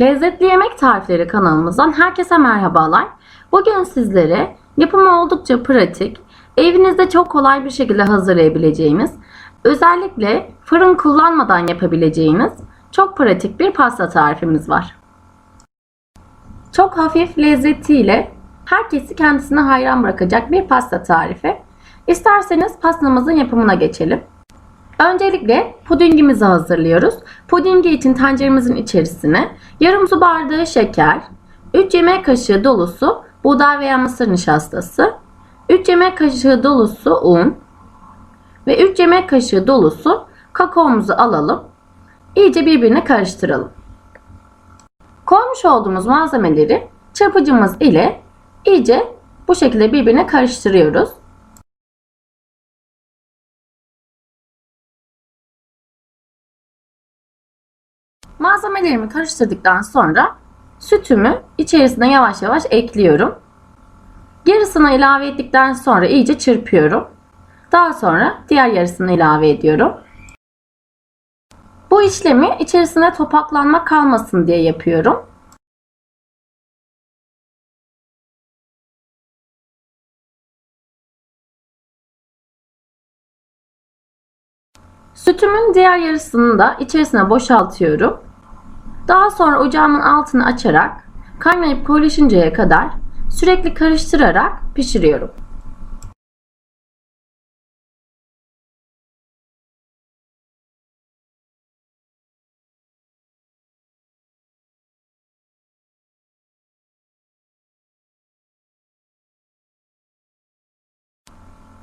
Lezzetli Yemek Tarifleri kanalımızdan herkese merhabalar. Bugün sizlere yapımı oldukça pratik, evinizde çok kolay bir şekilde hazırlayabileceğiniz, özellikle fırın kullanmadan yapabileceğiniz çok pratik bir pasta tarifimiz var. Çok hafif lezzetiyle herkesi kendisine hayran bırakacak bir pasta tarifi. İsterseniz pastamızın yapımına geçelim. Öncelikle pudingimizi hazırlıyoruz. Pudingi için tenceremizin içerisine yarım su bardağı şeker, 3 yemek kaşığı dolusu buğday veya mısır nişastası, 3 yemek kaşığı dolusu un ve 3 yemek kaşığı dolusu kakaomuzu alalım. İyice birbirine karıştıralım. Koymuş olduğumuz malzemeleri çırpıcımız ile iyice bu şekilde birbirine karıştırıyoruz. Malzemelerimi karıştırdıktan sonra sütümü içerisine yavaş yavaş ekliyorum. Yarısını ilave ettikten sonra iyice çırpıyorum. Daha sonra diğer yarısını ilave ediyorum. Bu işlemi içerisine topaklanma kalmasın diye yapıyorum. Sütümün diğer yarısını da içerisine boşaltıyorum. Daha sonra ocağımın altını açarak kaynayıp koyulaşıncaya kadar sürekli karıştırarak pişiriyorum.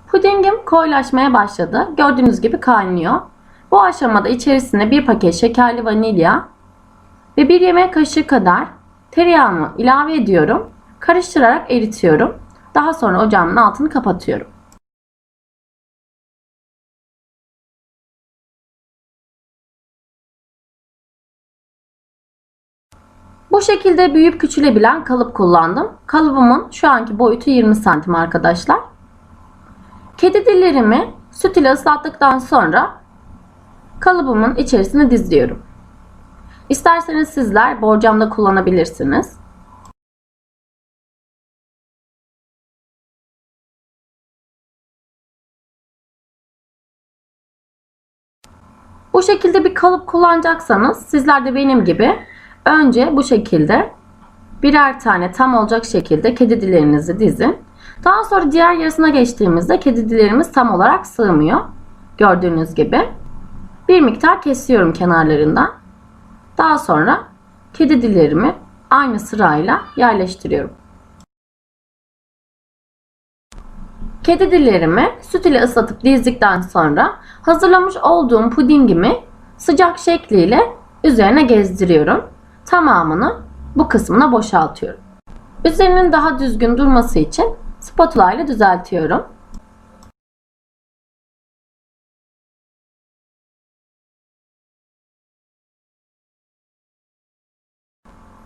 Pudingim koyulaşmaya başladı. Gördüğünüz gibi kaynıyor. Bu aşamada içerisine bir paket şekerli vanilya ve bir yemek kaşığı kadar tereyağımı ilave ediyorum. Karıştırarak eritiyorum. Daha sonra ocağımın altını kapatıyorum. Bu şekilde büyüyüp küçülebilen kalıp kullandım. Kalıbımın şu anki boyutu 20 santim arkadaşlar. Kedi dillerimi süt ile ıslattıktan sonra kalıbımın içerisine diziyorum. İsterseniz sizler borcamda kullanabilirsiniz. Bu şekilde bir kalıp kullanacaksanız sizler de benim gibi önce bu şekilde birer tane tam olacak şekilde kedi dillerinizi dizin. Daha sonra diğer yarısına geçtiğimizde kedi dillerimiz tam olarak sığmıyor. Gördüğünüz gibi. Bir miktar kesiyorum kenarlarından. Daha sonra kedi dillerimi aynı sırayla yerleştiriyorum. Kedi dillerimi süt ile ıslatıp dizdikten sonra hazırlamış olduğum pudingimi sıcak şekliyle üzerine gezdiriyorum. Tamamını bu kısmına boşaltıyorum. Üzerinin daha düzgün durması için spatula ile düzeltiyorum.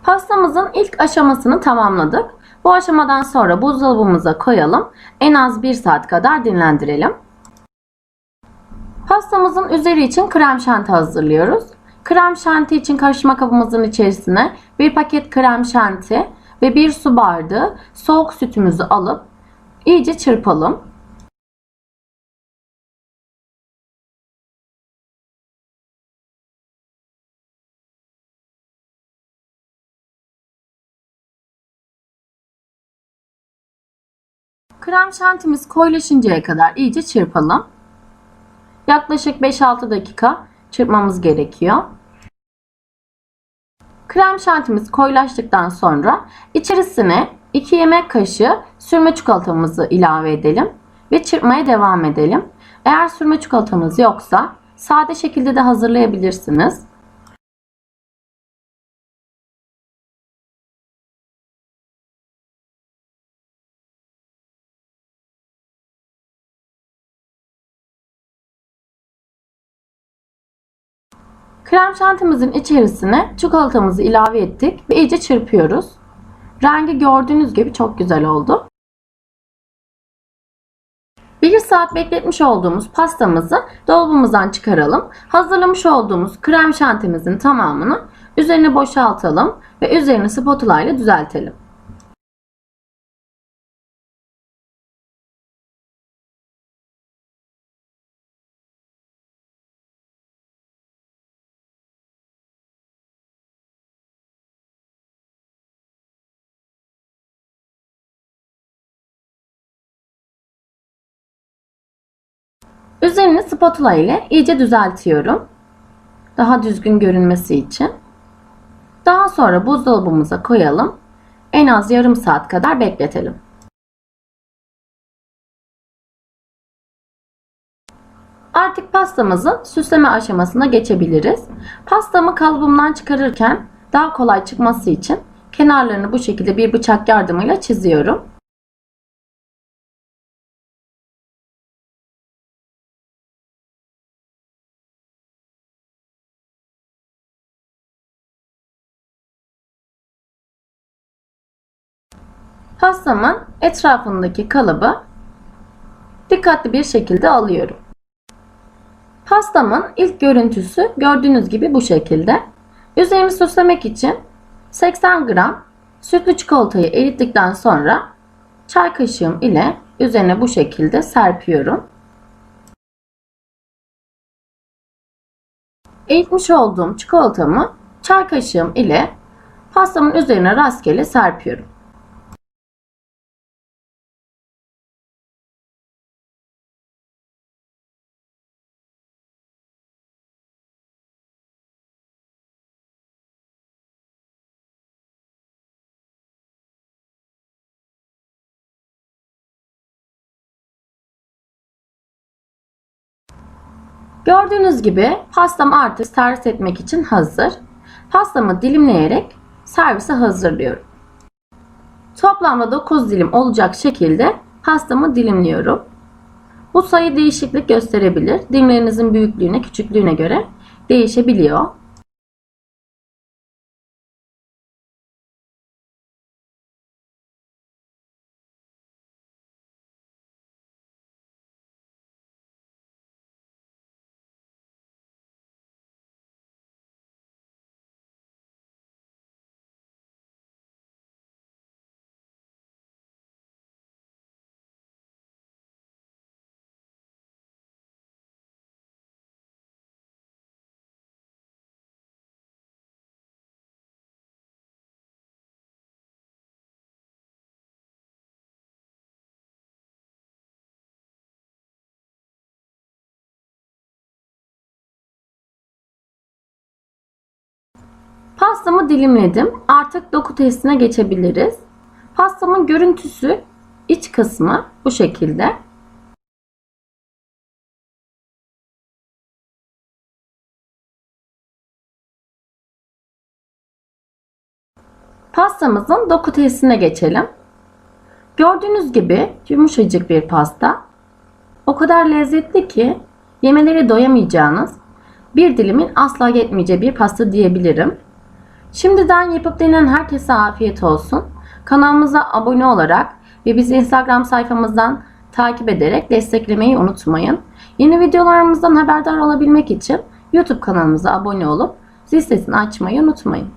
Pastamızın ilk aşamasını tamamladık. Bu aşamadan sonra buzdolabımıza koyalım. En az 1 saat kadar dinlendirelim. Pastamızın üzeri için krem şanti hazırlıyoruz. Krem şanti için karışma kabımızın içerisine bir paket krem şanti ve bir su bardağı soğuk sütümüzü alıp iyice çırpalım. Krem şantimiz koyulaşıncaya kadar iyice çırpalım. Yaklaşık 5-6 dakika çırpmamız gerekiyor. Krem şantimiz koyulaştıktan sonra içerisine 2 yemek kaşığı sürme çikolatamızı ilave edelim ve çırpmaya devam edelim. Eğer sürme çikolatanız yoksa sade şekilde de hazırlayabilirsiniz. Krem şantimizin içerisine çikolatamızı ilave ettik ve iyice çırpıyoruz. Rengi gördüğünüz gibi çok güzel oldu. 1 saat bekletmiş olduğumuz pastamızı dolabımızdan çıkaralım. Hazırlamış olduğumuz krem şantimizin tamamını Üzerini boşaltalım ve üzerini spatula ile düzeltelim. Üzerini spatula ile iyice düzeltiyorum. Daha düzgün görünmesi için. Daha sonra buzdolabımıza koyalım. En az yarım saat kadar bekletelim. Artık pastamızın süsleme aşamasına geçebiliriz. Pastamı kalıbımdan çıkarırken daha kolay çıkması için kenarlarını bu şekilde bir bıçak yardımıyla çiziyorum. Pastamın etrafındaki kalıbı dikkatli bir şekilde alıyorum. Pastamın ilk görüntüsü gördüğünüz gibi bu şekilde. Üzerini süslemek için 80 gram sütlü çikolatayı erittikten sonra çay kaşığım ile üzerine bu şekilde serpiyorum. Eritmiş olduğum çikolatamı çay kaşığım ile pastamın üzerine rastgele serpiyorum. Gördüğünüz gibi pastam artık servis etmek için hazır. Pastamı dilimleyerek servise hazırlıyorum. Toplamda 9 dilim olacak şekilde pastamı dilimliyorum. Bu sayı değişiklik gösterebilir. Dilimlerinizin büyüklüğüne, küçüklüğüne göre değişebiliyor. Pastamı dilimledim. Artık doku testine geçebiliriz. Pastamın görüntüsü iç kısmı bu şekilde. Pastamızın doku testine geçelim. Gördüğünüz gibi yumuşacık bir pasta. O kadar lezzetli ki yemeleri doyamayacağınız bir dilimin asla yetmeyeceği bir pasta diyebilirim. Şimdiden yapıp denen herkese afiyet olsun. Kanalımıza abone olarak ve bizi Instagram sayfamızdan takip ederek desteklemeyi unutmayın. Yeni videolarımızdan haberdar olabilmek için YouTube kanalımıza abone olup zil sesini açmayı unutmayın.